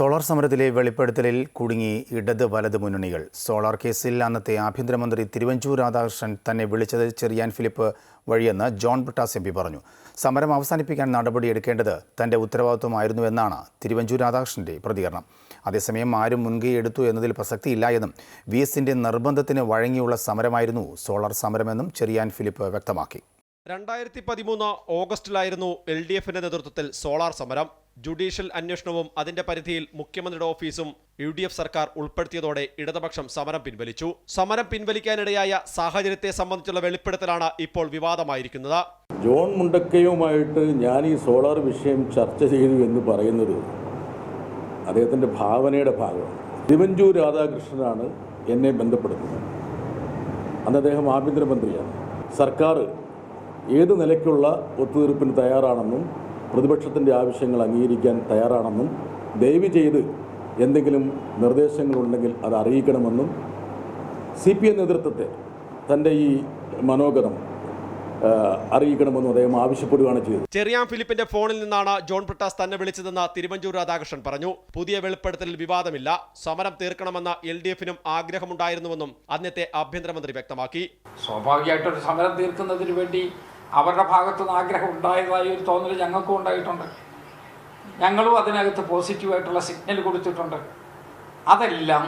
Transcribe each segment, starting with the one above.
Solar സമരത്തിലെ വെളിപ്പെടുത്തലിൽ കുടുങ്ങി ഇടത് വലത് മുന്നണികൾ. സോളാർ കേസിൽ അന്നത്തെ ആഭ്യന്തരമന്ത്രി തിരുവഞ്ചൂർ രാധാകൃഷ്ണൻ തന്നെ വിളിച്ചത് ചെറിയാൻ ഫിലിപ്പ് വഴിയെന്ന് ജോൺ ബ്രിട്ടാസ് എം പറഞ്ഞു. സമരം അവസാനിപ്പിക്കാൻ നടപടിയെടുക്കേണ്ടത് തന്റെ ഉത്തരവാദിത്വമായിരുന്നുവെന്നാണ് തിരുവഞ്ചൂർ രാധാകൃഷ്ണന്റെ പ്രതികരണം. അതേസമയം ആരും മുൻകൈ എടുത്തു എന്നതിൽ പ്രസക്തിയില്ല എന്നും വി എസിന്റെ നിർബന്ധത്തിന് വഴങ്ങിയുള്ള സമരമായിരുന്നു സോളാർ സമരമെന്നും ചെറിയാൻ ഫിലിപ്പ് വ്യക്തമാക്കി. രണ്ടായിരത്തി പതിമൂന്ന് ഓഗസ്റ്റിലായിരുന്നു എൽ ഡി എഫിന്റെ നേതൃത്വത്തിൽ സോളാർ സമരം. ജുഡീഷ്യൽ അന്വേഷണവും അതിന്റെ പരിധിയിൽ മുഖ്യമന്ത്രിയുടെ ഓഫീസും യു ഡി എഫ് സർക്കാർ ഉൾപ്പെടുത്തിയതോടെ ഇടതുപക്ഷം സമരം പിൻവലിച്ചു. സമരം പിൻവലിക്കാനിടയായ സാഹചര്യത്തെ സംബന്ധിച്ചുള്ള വെളിപ്പെടുത്തലാണ് ഇപ്പോൾ വിവാദമായിരിക്കുന്നത്. ജോൺ മുണ്ടക്കയുമായിട്ട് ഞാൻ ഈ സോളാർ വിഷയം ചർച്ച ചെയ്തു എന്ന് പറയുന്നത് അദ്ദേഹത്തിന്റെ ഭാവനയുടെ ഭാഗമാണ്. തിരുവഞ്ചൂർ രാധാകൃഷ്ണനാണ് എന്നെ ബന്ധപ്പെടുത്തുന്നത്. അന്ന് അദ്ദേഹം ആഭ്യന്തരമന്ത്രിയാണ്. സർക്കാർ ഏത് നിലയ്ക്കുള്ള ഒത്തുതീർപ്പിന് തയ്യാറാണെന്നും പ്രതിപക്ഷത്തിന്റെ ആവശ്യങ്ങൾ അംഗീകരിക്കാൻ തയ്യാറാണെന്നും ദയവ് ചെയ്ത് എന്തെങ്കിലും നിർദ്ദേശങ്ങളുണ്ടെങ്കിൽ അത് അറിയിക്കണമെന്നും സി പി എം നേതൃത്വത്തെ തന്റെ ഈ മനോഗതം അറിയിക്കണമെന്നും അദ്ദേഹം ആവശ്യപ്പെടുകയാണ് ചെയ്തത്. ചെറിയാം ഫിലിപ്പിന്റെ ഫോണിൽ നിന്നാണ് ജോൺ പ്രട്ടാസ് തന്നെ വിളിച്ചതെന്ന് തിരുവഞ്ചൂർ രാധാകൃഷ്ണൻ പറഞ്ഞു. പുതിയ വെളിപ്പെടുത്തലിൽ വിവാദമില്ല. സമരം തീർക്കണമെന്ന എൽ ഡി എഫിനും ആഗ്രഹമുണ്ടായിരുന്നുവെന്നും അന്നത്തെ ആഭ്യന്തരമന്ത്രി വ്യക്തമാക്കി. സ്വാഭാവികമായിട്ടൊരു സമരം തീർക്കുന്നതിന് വേണ്ടി അവരുടെ ഭാഗത്തു നിന്ന് ആഗ്രഹം ഉണ്ടായതായി ഒരു തോന്നൽ ഞങ്ങൾക്കും ഉണ്ടായിട്ടുണ്ട്. ഞങ്ങളും അതിനകത്ത് പോസിറ്റീവായിട്ടുള്ള സിഗ്നൽ കൊടുത്തിട്ടുണ്ട്. അതെല്ലാം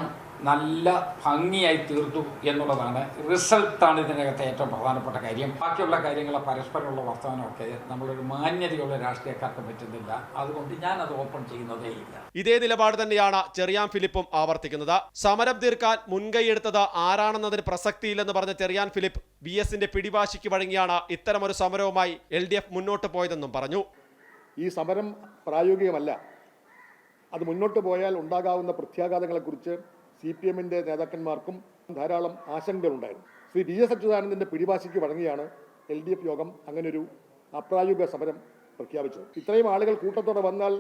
നല്ല ഭംഗിയായി തീർത്തു എന്നുള്ളതാണ്. റിസൾട്ടാണ് ഇതിനകത്ത് ഏറ്റവും പ്രധാനപ്പെട്ട കാര്യം. ബാക്കിയുള്ള കാര്യങ്ങളെ പരസ്പരമുള്ള വർത്തമാനമൊക്കെ നമ്മളൊരു മാന്യതയുള്ള രാഷ്ട്രീയക്കാർക്ക് പറ്റുന്നില്ല. അതുകൊണ്ട് ഞാൻ അത് ഓപ്പൺ ചെയ്യുന്നതേ ഇല്ല. ഇതേ നിലപാട് തന്നെയാണ് ചെറിയാൻ ഫിലിപ്പും ആവർത്തിക്കുന്നത്. സമരം തീർക്കാൻ മുൻകൈയെടുത്തത് ആരാണെന്നതിന് പ്രസക്തിയില്ലെന്ന് പറഞ്ഞ ചെറിയാൻ ഫിലിപ്പ് വി എസിന്റെ പിടിവാശിക്ക് വഴങ്ങിയാണ് ഇത്തരമൊരു സമരവുമായി എൽ ഡി എഫ് മുന്നോട്ട് പോയതെന്നും പറഞ്ഞു. ഈ സമരം പ്രായോഗികമല്ല. അത് മുന്നോട്ട് പോയാൽ ഉണ്ടാകാവുന്ന പ്രത്യാഘാതങ്ങളെക്കുറിച്ച് സി പി എമ്മിന്റെ നേതാക്കന്മാർക്കും ധാരാളം ആശങ്കകളുണ്ടായിരുന്നു. ശ്രീ വി എസ് അച്യുതാനന്ദന്റെ പിടിവാശിക്ക് വഴങ്ങിയാണ് എൽ ഡി എഫ് യോഗം അങ്ങനൊരു അപ്രായോഗിക സമരം പ്രഖ്യാപിച്ചത്. ഇത്രയും ആളുകൾ കൂട്ടത്തോടെ വന്നാൽ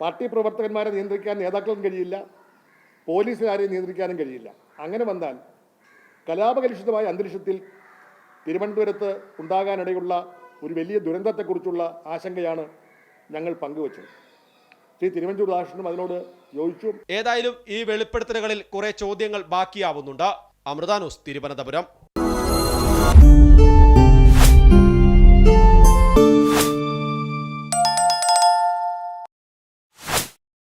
പാർട്ടി പ്രവർത്തകന്മാരെ നിയന്ത്രിക്കാൻ നേതാക്കൾക്കും കഴിയില്ല പോലീസുകാരെയും നിയന്ത്രിക്കാനും കഴിയില്ല. അങ്ങനെ വന്നാൽ കലാപകലുഷിതമായ അന്തരീക്ഷത്തിൽ തിരുവനന്തപുരത്ത് ഉണ്ടാകാനിടയുള്ള ഒരു വലിയ ദുരന്തത്തെക്കുറിച്ചുള്ള ആശങ്കയാണ് ഞങ്ങൾ പങ്കുവച്ചത്. ശ്രീ തിരുവഞ്ചൂർ ദാഷനും അതിനോട് യോജിച്ചു. ഏതായാലും ഈ വെളിപ്പെടുത്തലുകളിൽ കുറെ ചോദ്യങ്ങൾ ബാക്കിയാവുന്നുണ്ട്. അമൃത ന്യൂസ് തിരുവനന്തപുരം.